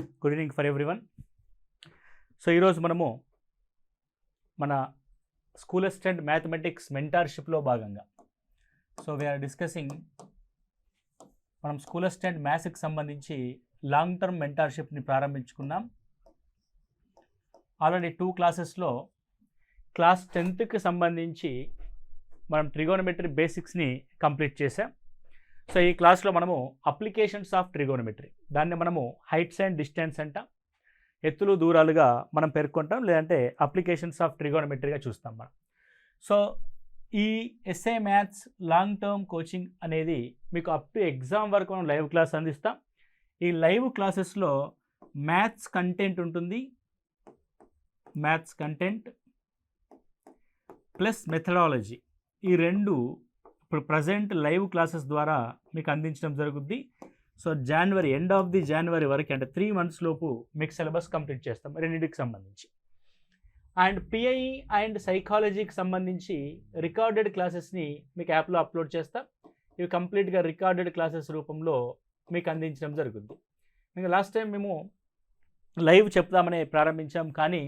Good evening for everyone so ఈరోజు మనము మన స్కూల్ అసిస్టెంట్ మ్యాథమెటిక్స్ మెంటార్షిప్లో భాగంగా సో వీఆర్ డిస్కసింగ్ మనం స్కూల్ అసిస్టెంట్ మ్యాథ్స్కి సంబంధించి లాంగ్ టర్మ్ మెంటార్షిప్ని ప్రారంభించుకున్నాం. ఆల్రెడీ టూ క్లాసెస్లో క్లాస్ టెన్త్కి సంబంధించి మనం ట్రిగోనమెట్రీ బేసిక్స్ని కంప్లీట్ చేసాం. సో ఈ క్లాస్లో మనము అప్లికేషన్స్ ఆఫ్ ట్రిగోనమెట్రీ. దాన్ని మనము హైట్స్ అండ్ డిస్టెన్స్ అంట ఎత్తులు దూరాలుగా మనం పేర్కొంటాం లేదంటే అప్లికేషన్స్ ఆఫ్ ట్రిగోనమెట్రీగా చూస్తాం మనం. సో ఈ SA maths long term coaching అనేది మీకు అప్ టు ఎగ్జామ్ వరకు మనం లైవ్ క్లాస్ అందిస్తాం. ఈ లైవ్ క్లాసెస్లో మ్యాథ్స్ కంటెంట్ ఉంటుంది. మ్యాథ్స్ కంటెంట్ ప్లస్ మెథడాలజీ ఈ రెండు ఇప్పుడు ప్రజెంట్ లైవ్ క్లాసెస్ ద్వారా మీకు అందించడం జరుగుద్ది. So January end of the January వరకు అంటే త్రీ మంత్స్ లోపు మీకు సిలబస్ కంప్లీట్ చేస్తాం రెండింటికి సంబంధించి. అండ్ పిఐ అండ్ సైకాలజీకి సంబంధించి రికార్డెడ్ క్లాసెస్ని మీకు యాప్లో అప్లోడ్ చేస్తాం. ఇవి కంప్లీట్గా రికార్డెడ్ క్లాసెస్ రూపంలో మీకు అందించడం జరుగుద్ది. ఇంకా లాస్ట్ టైం మేము లైవ్ చెప్దామని ప్రారంభించాం కానీ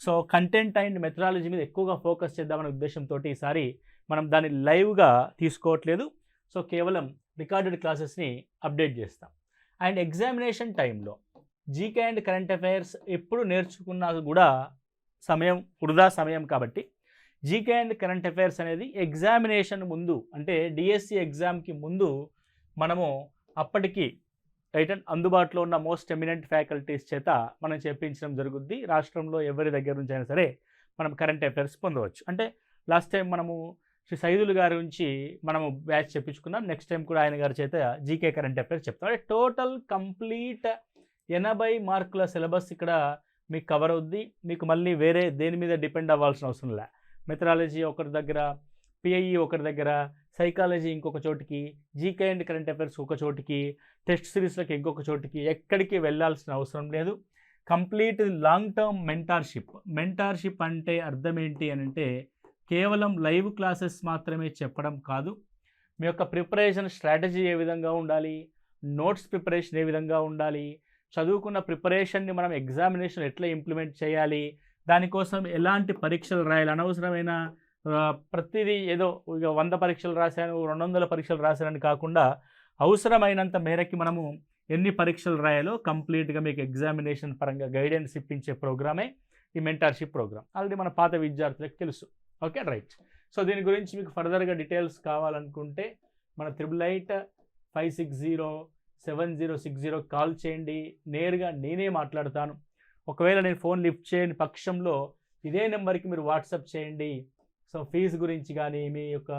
సో కంటెంట్ అండ్ మెథడాలజీ మీద ఎక్కువగా ఫోకస్ చేద్దామనే ఉద్దేశంతో ఈసారి మనం దాన్ని లైవ్గా తీసుకోవట్లేదు. సో కేవలం రికార్డెడ్ క్లాసెస్ని అప్డేట్ చేస్తాం. అండ్ ఎగ్జామినేషన్ టైంలో జీకే అండ్ కరెంట్ అఫైర్స్ ఎప్పుడు నేర్చుకున్నా కూడా సమయం వృధా సమయం కాబట్టి జీకే అండ్ కరెంట్ అఫైర్స్ అనేది ఎగ్జామినేషన్ ముందు అంటే డిఎస్సి ఎగ్జామ్కి ముందు మనము అప్పటికి రైట్ అండ్ అందుబాటులో ఉన్న మోస్ట్ ఎమినెంట్ ఫ్యాకల్టీస్ చేత మనం చెప్పించడం జరుగుద్ది. రాష్ట్రంలో ఎవరి దగ్గర నుంచి అయినా సరే మనం కరెంట్ అఫైర్స్ పొందవచ్చు. అంటే లాస్ట్ టైం మనము శ్రీ సైదులు గారి నుంచి మనము బ్యాచ్ చెప్పించుకున్నాం నెక్స్ట్ టైం కూడా ఆయన గారి చేత జీకే కరెంట్ అఫైర్స్ చెప్తాం. అంటే టోటల్ కంప్లీట్ ఎనభై మార్కుల సిలబస్ ఇక్కడ మీకు కవర్ అవుద్ది. మీకు మళ్ళీ వేరే దేని మీద డిపెండ్ అవ్వాల్సిన అవసరం లే. మెథడాలజీ ఒకరి దగ్గర పిఐఈ ఒకరి దగ్గర సైకాలజీ ఇంకొక చోటికి జీకే అండ్ కరెంట్ అఫైర్స్ ఒక చోటికి టెస్ట్ సిరీస్లకు ఇంకొక చోటికి ఎక్కడికి వెళ్ళాల్సిన అవసరం లేదు. Complete long term mentorship mentorship అంటే అర్థం ఏంటి అని అంటే కేవలం లైవ్ క్లాసెస్ మాత్రమే చెప్పడం కాదు. మీ యొక్క ప్రిపరేషన్ స్ట్రాటజీ ఏ విధంగా ఉండాలి? నోట్స్ ప్రిపరేషన్ ఏ విధంగా ఉండాలి? చదువుకున్న ప్రిపరేషన్ని మనం ఎగ్జామినేషన్ ఎట్లా ఇంప్లిమెంట్ చేయాలి? దానికోసం ఎలాంటి పరీక్షలు రాయాలి? అనవసరమైన ప్రతిదీ ఏదో ఇక వంద పరీక్షలు రాశాను రెండు వందల పరీక్షలు రాశానని కాకుండా అవసరమైనంత మేరకి మనము ఎన్ని పరీక్షలు రాయాలో కంప్లీట్గా మీకు ఎగ్జామినేషన్ పరంగా గైడెన్స్ ఇప్పించే ప్రోగ్రామే ఈ మెంటార్షిప్ ప్రోగ్రామ్. ఆల్రెడీ మన పాత విద్యార్థులకు తెలుసు. Okay right. సో దీని గురించి మీకు ఫర్దర్గా డీటెయిల్స్ కావాలనుకుంటే మన triple eight five six zero seven zero six zero call చేయండి. నేరుగా నేనే మాట్లాడతాను. ఒకవేళ నేను ఫోన్ లిఫ్ట్ చేయని పక్షంలో ఇదే నెంబర్కి మీరు వాట్సాప్ చేయండి. సో ఫీజు గురించి కానీ మీ యొక్క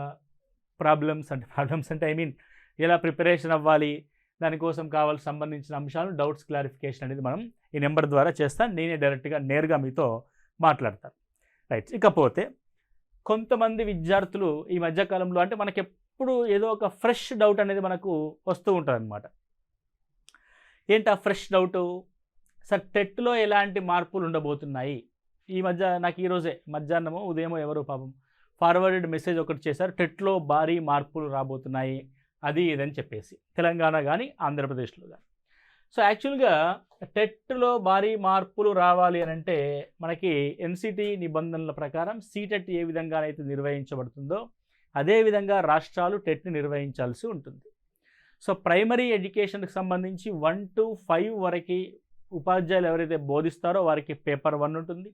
ప్రాబ్లమ్స్ అంటే ప్రాబ్లమ్స్ అంటే ఐ మీన్ ఎలా ప్రిపరేషన్ అవ్వాలి దానికోసం కావాల్సి సంబంధించిన అంశాలు డౌట్స్ క్లారిఫికేషన్ అనేది మనం ఈ నెంబర్ ద్వారా చేస్తాను నేనే డైరెక్ట్గా నేరుగా మీతో మాట్లాడతాను రైట్. ఇకపోతే కొంతమంది విద్యార్థులు ఈ మధ్యకాలంలో అంటే మనకి ఎప్పుడు ఏదో ఒక ఫ్రెష్ డౌట్ అనేది మనకు వస్తూ ఉంటుంది అనమాట ఏంటి ఆ ఫ్రెష్ డౌట్? సార్ టెట్లో ఎలాంటి మార్పులు ఉండబోతున్నాయి? ఈ మధ్య నాకు ఈరోజే మధ్యాహ్నమో ఉదయమో ఎవరో పాపం ఫార్వర్డెడ్ మెసేజ్ ఒకటి చేశారు టెట్లో భారీ మార్పులు రాబోతున్నాయి అది ఇదని చెప్పేసి. తెలంగాణ కానీ ఆంధ్రప్రదేశ్లో కానీ సో యాక్చువల్గా టెట్లో భారీ మార్పులు రావాలి అని అంటే మనకి ఎన్సిటి నిబంధనల ప్రకారం సీటెట్ ఏ విధంగానైతే నిర్వహించబడుతుందో అదేవిధంగా రాష్ట్రాలు టెట్ని నిర్వహించాల్సి ఉంటుంది. సో ప్రైమరీ ఎడ్యుకేషన్కి సంబంధించి వన్ టు ఫైవ్ వరకు ఉపాధ్యాయులు ఎవరైతే బోధిస్తారో వారికి పేపర్ వన్ ఉంటుంది.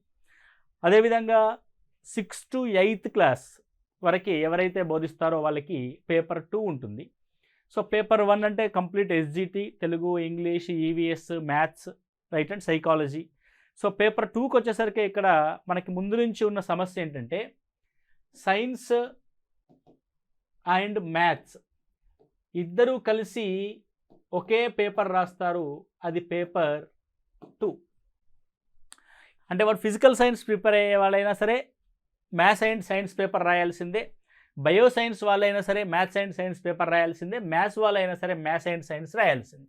అదేవిధంగా సిక్స్ టు ఎయిత్ క్లాస్ వరకు ఎవరైతే బోధిస్తారో వాళ్ళకి పేపర్ టూ ఉంటుంది. సో పేపర్ వన్ అంటే complete SGT Telugu English EVS maths right and psychology. So paper టూకి వచ్చేసరికి ఇక్కడ మనకి ముందు నుంచి ఉన్న సమస్య ఏంటంటే సైన్స్ అండ్ మ్యాథ్స్ ఇద్దరూ కలిసి ఒకే పేపర్ రాస్తారు అది పేపర్ టూ. అంటే వాడు ఫిజికల్ సైన్స్ ప్రిపేర్ అయ్యే వాళ్ళైనా సరే మ్యాథ్స్ అండ్ సైన్స్ పేపర్ రాయాల్సిందే. బయో సైన్స్ వాళ్ళైనా సరే మ్యాథ్స్ అండ్ సైన్స్ పేపర్ రాయాల్సిందే మ్యాథ్స్ వాళ్ళైనా సరే మ్యాథ్స్ అండ్ సైన్స్ రాయాల్సిందే.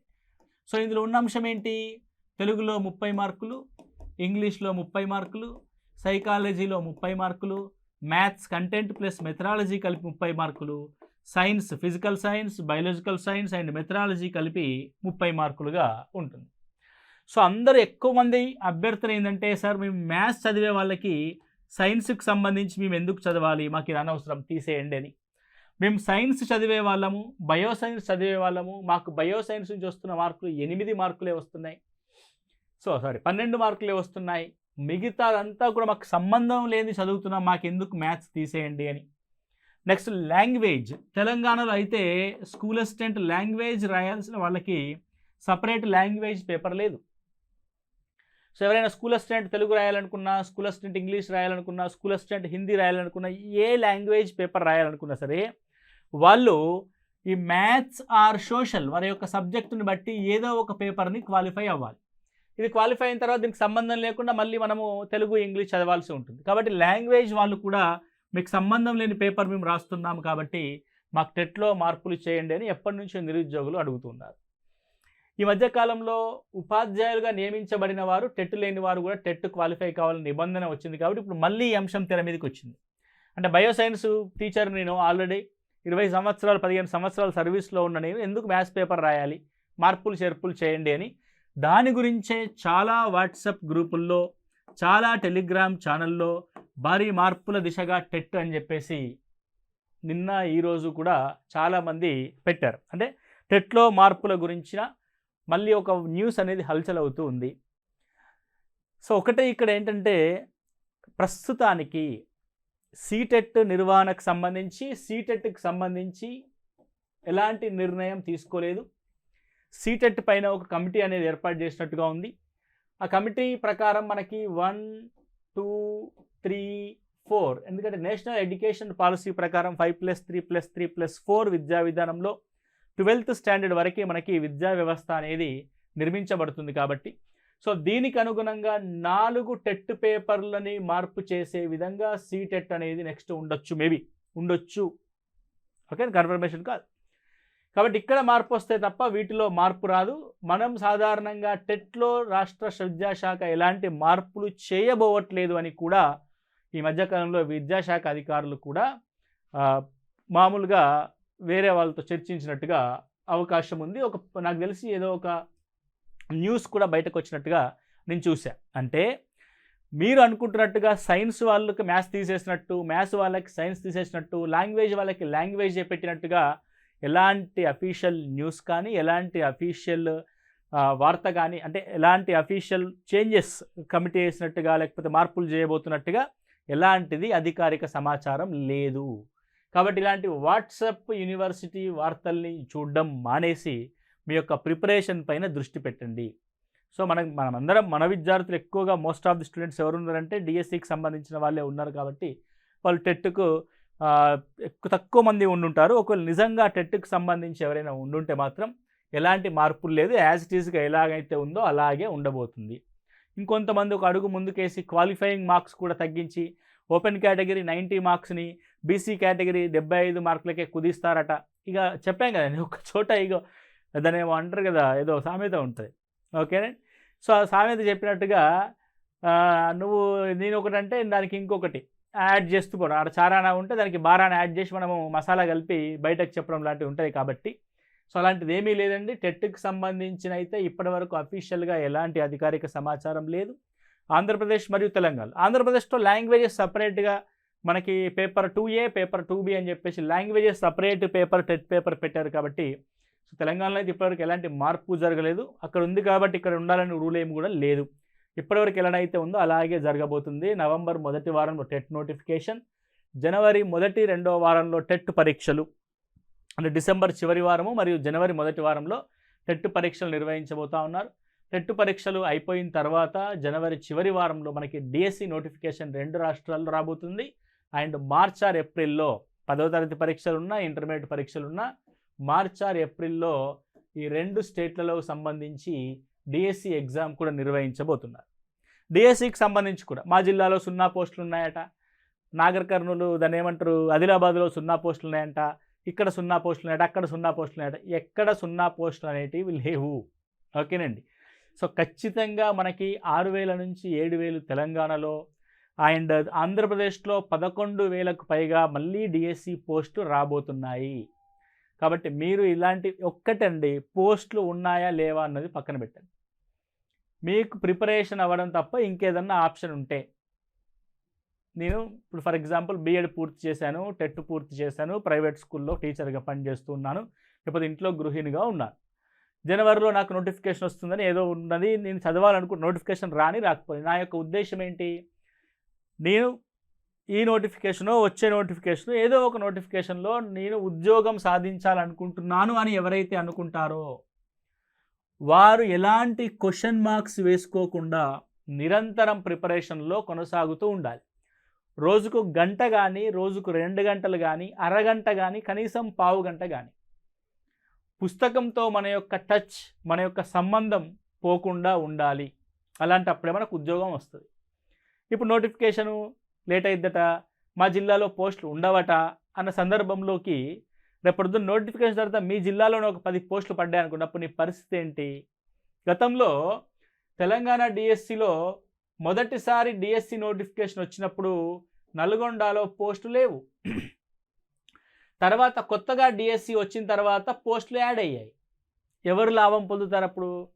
సో ఇందులో ఉన్న అంశం ఏంటి? తెలుగులో ముప్పై మార్కులు ఇంగ్లీష్లో ముప్పై మార్కులు సైకాలజీలో ముప్పై మార్కులు మ్యాథ్స్ కంటెంట్ ప్లస్ మెథడాలజీ కలిపి ముప్పై మార్కులు science physical science biological science and methodology కలిపి ముప్పై మార్కులుగా ఉంటుంది. సో అందరూ ఎక్కువ మంది అభ్యర్థులు ఏంటంటే సార్ మేము మ్యాథ్స్ చదివే వాళ్ళకి సైన్స్కి సంబంధించి మేము ఎందుకు చదవాలి? మాకు ఇది అనవసరం తీసేయండి అని. మేము సైన్స్ చదివే వాళ్ళము బయో సైన్స్ చదివే వాళ్ళము మాకు బయో సైన్స్ నుంచి వస్తున్న మార్కులు ఎనిమిది మార్కులే వస్తున్నాయి. సో సారీ పన్నెండు మార్కులే వస్తున్నాయి. మిగతాదంతా కూడా మాకు సంబంధం లేని చదువుతున్నాం మాకు ఎందుకు మ్యాథ్స్ తీసేయండి అని. Next language. తెలంగాణలో అయితే స్కూల్ అసిస్టెంట్ లాంగ్వేజ్ రాయాల్సిన వాళ్ళకి సపరేట్ లాంగ్వేజ్ పేపర్ లేదు. సో ఎవరైనా స్కూల్ అసిస్టెంట్ తెలుగు రాయాలనుకున్నా స్కూల్ అసిస్టెంట్ ఇంగ్లీష్ రాయాలనుకున్నా స్కూల్ అసిస్టెంట్ హిందీ రాయాలనుకున్నా ఏ లాంగ్వేజ్ పేపర్ రాయాలనుకున్నా సరే వాళ్ళు ఈ మ్యాథ్స్ ఆర్ సోషల్ వారి యొక్క సబ్జెక్టుని బట్టి ఏదో ఒక పేపర్ని క్వాలిఫై అవ్వాలి. ఇది క్వాలిఫై అయిన తర్వాత దీనికి సంబంధం లేకుండా మళ్ళీ మనము తెలుగు ఇంగ్లీష్ చదవాల్సి ఉంటుంది. కాబట్టి లాంగ్వేజ్ వాళ్ళు కూడా మీకు సంబంధం లేని పేపర్ మేము రాస్తున్నాము కాబట్టి మాకు టెట్లో మార్పులు చేయండి అని ఎప్పటి నుంచో నిరుద్యోగులు అడుగుతున్నారు. ఈ మధ్య కాలంలో ఉపాధ్యాయులుగా నియమించబడిన వారు టెట్ లేని వారు కూడా టెట్ క్వాలిఫై కావాలని నిబంధన వచ్చింది కాబట్టి ఇప్పుడు మళ్ళీ ఈ అంశం తెర మీదకి వచ్చింది. అంటే బయోసైన్స్ టీచర్ నేను ఆల్రెడీ ఇరవై సంవత్సరాలు పదిహేను సంవత్సరాల సర్వీస్లో ఉన్న నేను ఎందుకు మ్యాథ్స్ పేపర్ రాయాలి మార్పులు చేర్పులు చేయండి అని. దాని గురించే చాలా వాట్సాప్ గ్రూపుల్లో చాలా టెలిగ్రామ్ ఛానల్లో భారీ మార్పుల దిశగా టెట్ అని చెప్పేసి నిన్న ఈరోజు కూడా చాలామంది పెట్టారు. అంటే టెట్లో మార్పుల గురించిన మళ్ళీ ఒక న్యూస్ అనేది హల్చల్ అవుతూ ఉంది. సో ఒకటే ఇక్కడ ఏంటంటే ప్రస్తుతానికి సీటెట్ నిర్వహణకు సంబంధించి సీటెట్కి సంబంధించి ఎలాంటి నిర్ణయం తీసుకోలేదు. సీటెట్ పైన ఒక కమిటీ అనేది ఏర్పాటు చేసినట్టుగా ఉంది. ఆ కమిటీ ప్రకారం మనకి వన్ టూ త్రీ ఫోర్ ఎందుకంటే నేషనల్ ఎడ్యుకేషన్ పాలసీ ప్రకారం five plus three plus three plus four విద్యా విధానంలో ట్వెల్త్ స్టాండర్డ్ వరకే మనకి విద్యా వ్యవస్థ అనేది నిర్మించబడుతుంది కాబట్టి. సో దీనికి అనుగుణంగా నాలుగు టెట్ పేపర్లని మార్పు చేసే విధంగా సీటెట్ అనేది నెక్స్ట్ ఉండొచ్చు మేబీ ఉండొచ్చు. ఓకే కన్ఫర్మేషన్ కాదు. కాబట్టి ఇక్కడ మార్పు వస్తే తప్ప వీటిలో మార్పు రాదు. మనం సాధారణంగా టెట్లో రాష్ట్ర విద్యాశాఖ ఎలాంటి మార్పులు చేయబోవట్లేదు అని కూడా ఈ మధ్యకాలంలో విద్యాశాఖ అధికారులు కూడా మామూలుగా వేరే వాళ్ళతో చర్చించినట్టుగా అవకాశం ఉంది. ఒక నాకు తెలిసి ఏదో ఒక న్యూస్ కూడా బయటకు వచ్చినట్టుగా నేను చూసా అంటే మీరు అనుకుంటున్నట్టుగా సైన్స్ వాళ్ళకి మ్యాథ్స్ తీసేసినట్టు మ్యాథ్స్ వాళ్ళకి సైన్స్ తీసేసినట్టు లాంగ్వేజ్ వాళ్ళకి లాంగ్వేజ్ పెట్టినట్టుగా ఎలాంటి అఫీషియల్ న్యూస్ కానీ ఎలాంటి అఫీషియల్ వార్త కానీ అంటే ఎలాంటి అఫీషియల్ చేంజెస్ కమిటీ వేసినట్టుగా లేకపోతే మార్పులు చేయబోతున్నట్టుగా ఎలాంటిది అధికారిక సమాచారం లేదు. కాబట్టి ఇలాంటి వాట్సప్ యూనివర్సిటీ వార్తల్ని చూడడం మానేసి మీ యొక్క ప్రిపరేషన్ పైన దృష్టి పెట్టండి. సో మనం మనమందరం మన విద్యార్థులు ఎక్కువగా మోస్ట్ ఆఫ్ ది స్టూడెంట్స్ ఎవరు ఉన్నారంటే డిఎస్సికి సంబంధించిన వాళ్ళే ఉన్నారు కాబట్టి వాళ్ళు టెట్కు ఎక్కువ తక్కువ మంది ఉండుంటారు. ఒకవేళ నిజంగా టెట్కు సంబంధించి ఎవరైనా ఉండుంటే మాత్రం ఎలాంటి మార్పులు లేదు. యాజ్ ఇట్ ఈస్గా ఎలాగైతే ఉందో అలాగే ఉండబోతుంది. ఇంకొంతమంది ఒక అడుగు ముందుకేసి క్వాలిఫైయింగ్ మార్క్స్ కూడా తగ్గించి ఓపెన్ కేటగిరీ నైంటీ మార్క్స్ని బీసీ కేటగిరీ డెబ్బై ఐదు మార్కులకే కుదిస్తారట. ఇక చెప్పాం కదండి ఒక చోట ఇగో దానేమో ఏమో అంటారు కదా ఏదో సామెత ఉంటుంది. ఓకే? సో ఆ సామెత చెప్పినట్టుగా నువ్వు నేను ఒకటి అంటే దానికి ఇంకొకటి యాడ్ చేస్తూ పోవడం ఆడ చారానా ఉంటే దానికి బారాన యాడ్ చేసి మనము మసాలా కలిపి బయటకు చెప్పడం లాంటివి ఉంటుంది కాబట్టి. సో అలాంటిది ఏమీ లేదండి. టెట్కి సంబంధించిన అయితే ఇప్పటివరకు అఫీషియల్గా ఎలాంటి అధికారిక సమాచారం లేదు. ఆంధ్రప్రదేశ్ మరియు తెలంగాణ. ఆంధ్రప్రదేశ్లో లాంగ్వేజెస్ సపరేట్గా మనకి paper two A paper two B అని చెప్పేసి languages separate paper TET paper పెట్టారు కాబట్టి సో తెలంగాణలో అయితే ఇప్పటివరకు ఎలాంటి మార్పు జరగలేదు. అక్కడ ఉంది కాబట్టి ఇక్కడ ఉండాలని రూల్ ఏమి కూడా లేదు. ఇప్పటివరకు ఎలానైతే ఉందో అలాగే జరగబోతుంది. నవంబర్ మొదటి వారంలో టెట్ నోటిఫికేషన్ జనవరి మొదటి రెండవ వారంలో టెట్ పరీక్షలు అంటే డిసెంబర్ చివరి వారము మరియు జనవరి మొదటి వారంలో టెట్ పరీక్షలు నిర్వహించబోతా ఉన్నారు. టెట్ పరీక్షలు అయిపోయిన తర్వాత జనవరి చివరి వారంలో మనకి డిఎస్సి నోటిఫికేషన్ రెండు రాష్ట్రాల్లో రాబోతుంది. అండ్ మార్చ్ ఆర్ ఏప్రిల్లో పదవ తరగతి పరీక్షలు ఉన్నా ఇంటర్మీడియట్ పరీక్షలు ఉన్నా మార్చ్ ఆర్ ఏప్రిల్లో ఈ రెండు స్టేట్లలో సంబంధించి డిఎస్సి ఎగ్జామ్ కూడా నిర్వహించబోతున్నారు. డిఎస్సికి సంబంధించి కూడా మా జిల్లాలో సున్నా పోస్టులు ఉన్నాయట నాగర్ కర్నూలు దాన్ని ఏమంటారు ఆదిలాబాద్లో సున్నా పోస్టులు ఉన్నాయంట ఇక్కడ సున్నా పోస్టులు ఉన్నాయట అక్కడ సున్నా పోస్టులు ఉన్నాయట ఎక్కడ సున్నా పోస్టులు అనేటివి లేవు. ఓకేనండి. సో ఖచ్చితంగా మనకి ఆరు వేల నుంచి ఏడు వేలు తెలంగాణలో అండ్ ఆంధ్రప్రదేశ్లో పదకొండు వేలకు పైగా మళ్ళీ డిఎస్సి పోస్టు రాబోతున్నాయి. కాబట్టి మీరు ఇలాంటి ఒక్కటండి పోస్టులు ఉన్నాయా లేవా అన్నది పక్కన పెట్టండి. మీకు ప్రిపరేషన్ అవ్వడం తప్ప ఇంకేదన్నా ఆప్షన్ ఉంటే. నేను ఇప్పుడు ఫర్ ఎగ్జాంపుల్ బీఎడ్ పూర్తి చేశాను టెట్ పూర్తి చేశాను ప్రైవేట్ స్కూల్లో టీచర్గా పనిచేస్తూ ఉన్నాను లేకపోతే ఇంట్లో గృహిణిగా ఉన్నాను. జనవరిలో నాకు నోటిఫికేషన్ వస్తుందని ఏదో ఉన్నది నేను చదవాలనుకుంటే నోటిఫికేషన్ రాని రాకపోయింది నా యొక్క ఉద్దేశం ఏంటి? నేను ఈ నోటిఫికేషను వచ్చే నోటిఫికేషన్ ఏదో ఒక నోటిఫికేషన్లో నేను ఉద్యోగం సాధించాలనుకుంటున్నాను అని ఎవరైతే అనుకుంటారో వారు ఎలాంటి క్వశ్చన్ మార్క్స్ వేసుకోకుండా నిరంతరం ప్రిపరేషన్లో కొనసాగుతూ ఉండాలి. రోజుకు గంట కానీ రోజుకు రెండు గంటలు కానీ అరగంట కానీ కనీసం పావు గంట కానీ పుస్తకంతో మన యొక్క టచ్ మన యొక్క సంబంధం పోకుండా ఉండాలి. అలాంటప్పుడే మనకు ఉద్యోగం వస్తుంది. ఇప్పుడు నోటిఫికేషను లేట్ అయిద్దట మా జిల్లాలో పోస్టులు ఉండవట అన్న సందర్భంలోకి రేపొద్దున నోటిఫికేషన్ తర్వాత మీ జిల్లాలోనే ఒక పది పోస్టులు పడ్డాయి అనుకున్నప్పుడు నీ పరిస్థితి ఏంటి? గతంలో తెలంగాణ డిఎస్సిలో మొదటిసారి డిఎస్సి నోటిఫికేషన్ వచ్చినప్పుడు నల్గొండలో పోస్టు లేవు. తర్వాత కొత్తగా డిఎస్సి వచ్చిన తర్వాత పోస్టులు యాడ్ అయ్యాయి. ఎవరు లాభం పొందుతారు అప్పుడు?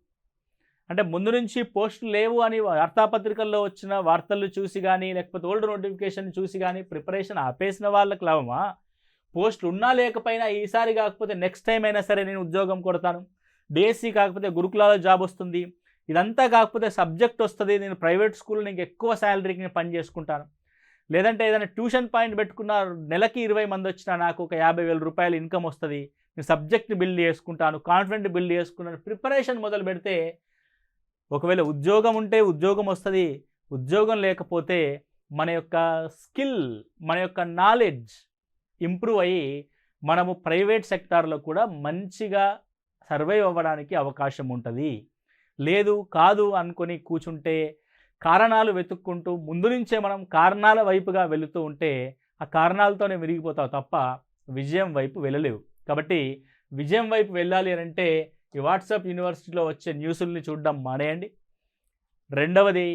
అంటే ముందు నుంచి పోస్టులు లేవు అని వార్తాపత్రికల్లో వచ్చిన వార్తలు చూసి కానీ లేకపోతే ఓల్డ్ నోటిఫికేషన్ చూసి కానీ ప్రిపరేషన్ ఆపేసిన వాళ్ళకి లాభమా? పోస్టులు ఉన్నా లేకపోయినా ఈసారి కాకపోతే నెక్స్ట్ టైం అయినా సరే నేను ఉద్యోగం కొడతాను. డిఎస్సి కాకపోతే గురుకులాలో జాబ్ వస్తుంది. ఇదంతా కాకపోతే సబ్జెక్ట్ వస్తుంది. నేను ప్రైవేట్ స్కూల్లో నీకు ఎక్కువ శాలరీకి నేను పని చేసుకుంటాను. లేదంటే ఏదైనా ట్యూషన్ పాయింట్ పెట్టుకున్న నెలకి ఇరవై మంది వచ్చినా నాకు ఒక యాభై వేల రూపాయలు ఇన్కమ్ వస్తుంది. నేను సబ్జెక్ట్ బిల్డ్ చేసుకుంటాను కాన్ఫిడెంట్ బిల్డ్ చేసుకున్నాను ప్రిపరేషన్ మొదలు పెడితే ఒకవేళ ఉద్యోగం ఉంటే ఉద్యోగం వస్తుంది ఉద్యోగం లేకపోతే మన యొక్క స్కిల్ మన యొక్క నాలెడ్జ్ ఇంప్రూవ్ అయ్యి మనము ప్రైవేట్ సెక్టార్లో కూడా మంచిగా సర్వైవ్ అవ్వడానికి అవకాశం ఉంటుంది. లేదు కాదు అనుకొని కూర్చుంటే కారణాలు వెతుక్కుంటూ ముందు నుంచే మనం కారణాల వైపుగా వెళుతూ ఉంటే ఆ కారణాలతోనే విరిగిపోతావు తప్ప విజయం వైపు వెళ్ళలేవు. కాబట్టి విజయం వైపు వెళ్ళాలి అని అంటే ఈ వాట్సాప్ యూనివర్సిటీలో వచ్చే న్యూస్ని చూడడం మానేయండి. రెండవది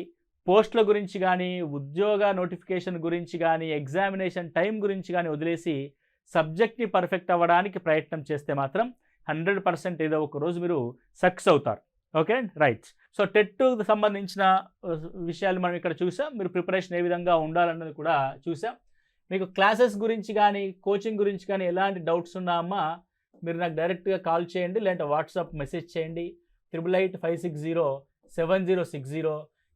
పోస్టుల గురించి కానీ ఉద్యోగ నోటిఫికేషన్ గురించి కానీ ఎగ్జామినేషన్ టైం గురించి కానీ వదిలేసి సబ్జెక్ట్ని పర్ఫెక్ట్ అవ్వడానికి ప్రయత్నం చేస్తే మాత్రం హండ్రెడ్ పర్సెంట్ ఏదో ఒక రోజు మీరు సక్సెస్ అవుతారు. ఓకే? రైట్. సో టెట్ సంబంధించిన విషయాలు మనం ఇక్కడ చూసాం. మీరు ప్రిపరేషన్ ఏ విధంగా ఉండాలన్నది కూడా చూసాం. మీకు క్లాసెస్ గురించి కానీ కోచింగ్ గురించి కానీ ఎలాంటి డౌట్స్ ఉన్నామా మీరు నాకు డైరెక్ట్గా కాల్ చేయండి లేదంటే వాట్సాప్ మెసేజ్ చేయండి. Triple eight five six zero seven zero six zero.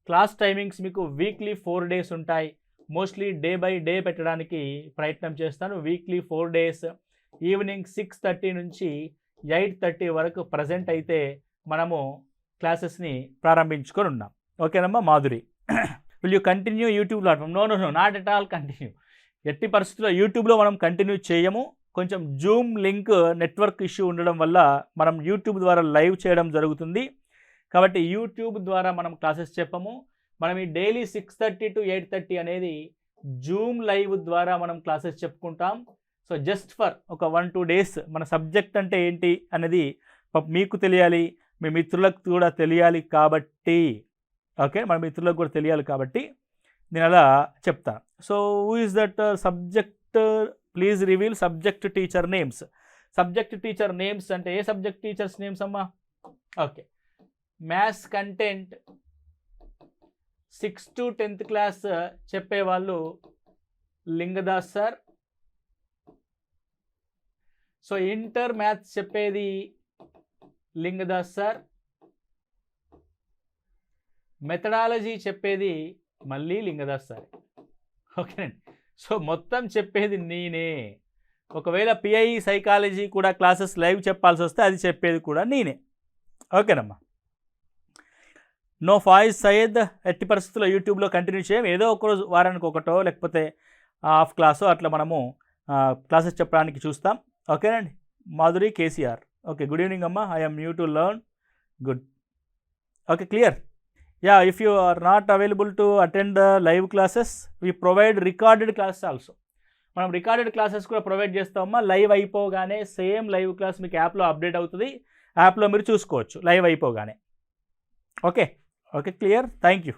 Class timings మీకు వీక్లీ ఫోర్ డేస్ ఉంటాయి. మోస్ట్లీ డే బై డే పెట్టడానికి ప్రయత్నం చేస్తాను. Weekly four days. Evening six thirty నుంచి ఎయిట్ థర్టీ వరకు ప్రజెంట్ అయితే మనము క్లాసెస్ని ప్రారంభించుకొని ఉన్నాం. ఓకేనమ్మా Madhuri? Will you continue YouTube platform no no no not at all continue ఎట్టి పరిస్థితుల్లో యూట్యూబ్లో మనం కంటిన్యూ చేయము. కొంచెం జూమ్ లింక్ నెట్వర్క్ ఇష్యూ ఉండడం వల్ల మనం యూట్యూబ్ ద్వారా లైవ్ చేయడం జరుగుతుంది. కాబట్టి యూట్యూబ్ ద్వారా మనం క్లాసెస్ చెప్పము. మనం ఈ daily six thirty to eight thirty అనేది జూమ్ లైవ్ ద్వారా మనం క్లాసెస్ చెప్పుకుంటాం. సో జస్ట్ ఫర్ ఒక వన్ టూ డేస్ మన సబ్జెక్ట్ అంటే ఏంటి అనేది మీకు తెలియాలి. మీ మిత్రులకు కూడా తెలియాలి కాబట్టి. ఓకే? మన మిత్రులకు కూడా తెలియాలి కాబట్టి నేను అలా చెప్తాను so who is that subject please reveal subject teacher names. Subject teacher names అంటే ఏ సబ్జెక్ట్ టీచర్స్ నేమ్స్ అమ్మా? Okay. Maths content sixth to tenth class చెప్పేవాళ్ళు Lingadas sir. So inter maths చెప్పేది లింగదాస్ సార్. మెథడాలజీ చెప్పేది మళ్ళీ లింగదాస్ సార్. ఓకేనండి. So మొత్తం చెప్పేది నేనే. ఒకవేళ పిఐ సైకాలజీ కూడా క్లాసెస్ లైవ్ చెప్పాల్సి వస్తే అది చెప్పేది కూడా నేనే. ఓకేనమ్మా. నో ఫాయిజ్ సయ్యద్ ఎట్టి పరిస్థితుల్లో యూట్యూబ్లో కంటిన్యూ చేయం. ఏదో ఒకరోజు వారానికి ఒకటో లేకపోతే హాఫ్ క్లాసో అట్లా మనము క్లాసెస్ చెప్పడానికి చూస్తాం. ఓకేనండి. Madhuri KCR. Okay good evening అమ్మా. I'm new to learn. Good. Okay clear? Yeah if you are not available to attend the live classes we provide recorded classes also మనం రికార్డెడ్ క్లాసెస్ కూడా provide చేస్తామమ్మా. Live అయిపోగానే same live class మీకు యాప్లో update అవుతుంది. యాప్లో మీరు చూసుకోవచ్చు. లైవ్ అయిపోగానే. Okay okay clear thank you